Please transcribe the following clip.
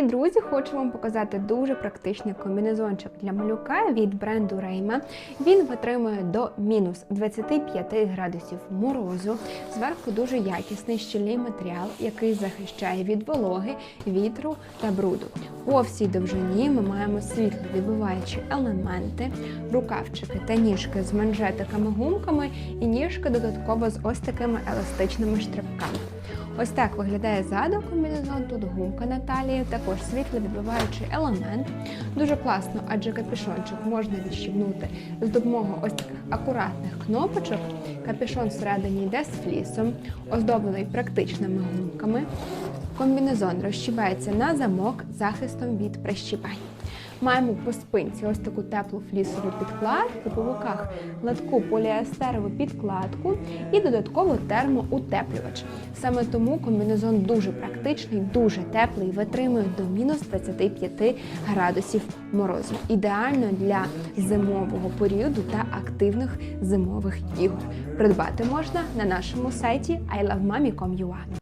Привіт, друзі! Хочу вам показати дуже практичний комбінезончик для малюка від бренду Reyma. Він витримує до мінус 25 градусів морозу. Зверху дуже якісний щільний матеріал, який захищає від вологи, вітру та бруду. По всій довжині ми маємо світловідбиваючі елементи, рукавчики та ніжки з манжетиками-гумками і ніжки додатково з ось такими еластичними штрибками. Ось так виглядає ззаду комбінезон. Тут гумка на талії, також світловідбиваючий елемент. Дуже класно, адже капюшончик можна відщібнути з допомогою ось таких акуратних кнопочок. Капюшон всередині йде з флісом, оздоблений практичними гумками. Комбінезон розщібається на замок захистом від прищіпань. Маємо по спинці ось таку теплу флісову підкладку, по боках латку поліестерову підкладку і додатково термоутеплювач. Саме тому комбінезон дуже практичний, дуже теплий, витримує до мінус 25 градусів морозу. Ідеально для зимового періоду та активних зимових ігор. Придбати можна на нашому сайті ilovemami.com.ua.